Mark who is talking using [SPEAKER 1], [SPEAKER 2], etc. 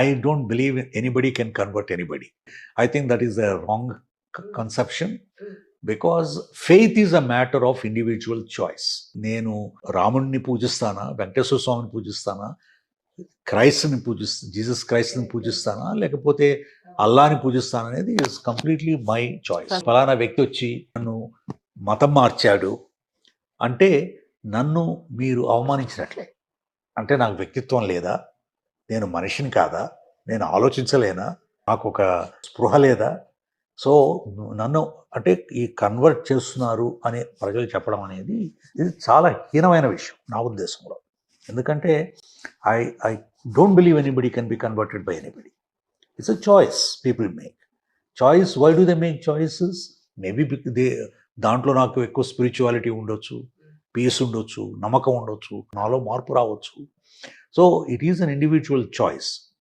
[SPEAKER 1] I don't believe anybody can convert anybody. I think that is a wrong c- conception because faith is a matter of individual choice. నేను రాముడిని పూజిస్తానా? వెంకటేశ్వర స్వామిని పూజిస్తానా? క్రైస్ట్ని పూజిస్తా Jesus క్రైస్ట్ని పూజిస్తానా? లేకపోతే అల్లాని పూజిస్తానా అనేది is completely my choice ఫలానా వ్యక్తి వచ్చి నన్ను మతం మార్చాడు అంటే నన్ను మీరు అవమానించినట్లే. అంటే నాకు వ్యక్తిత్వం లేదా? నేను మనిషిని కాదా? నేను ఆలోచించలేనా? నాకు ఒక స్పృహ లేదా? సో నన్ను అంటే ఈ కన్వర్ట్ చేస్తున్నారు అని ప్రజలు చెప్పడం అనేది ఇది చాలా హీనమైన విషయం నా ఉద్దేశంలో. ఎందుకంటే I I don't believe anybody can be converted by anybody. It's a choice people make. Choice why do they make choices? Maybe they దాంట్లో నాకు ఎక్కువ స్పిరిచువాలిటీ ఉండొచ్చు. పీస్ ఉండొచ్చు నమ్మకం ఉండొచ్చు నాలో మార్పు రావచ్చు. So it is an individual choice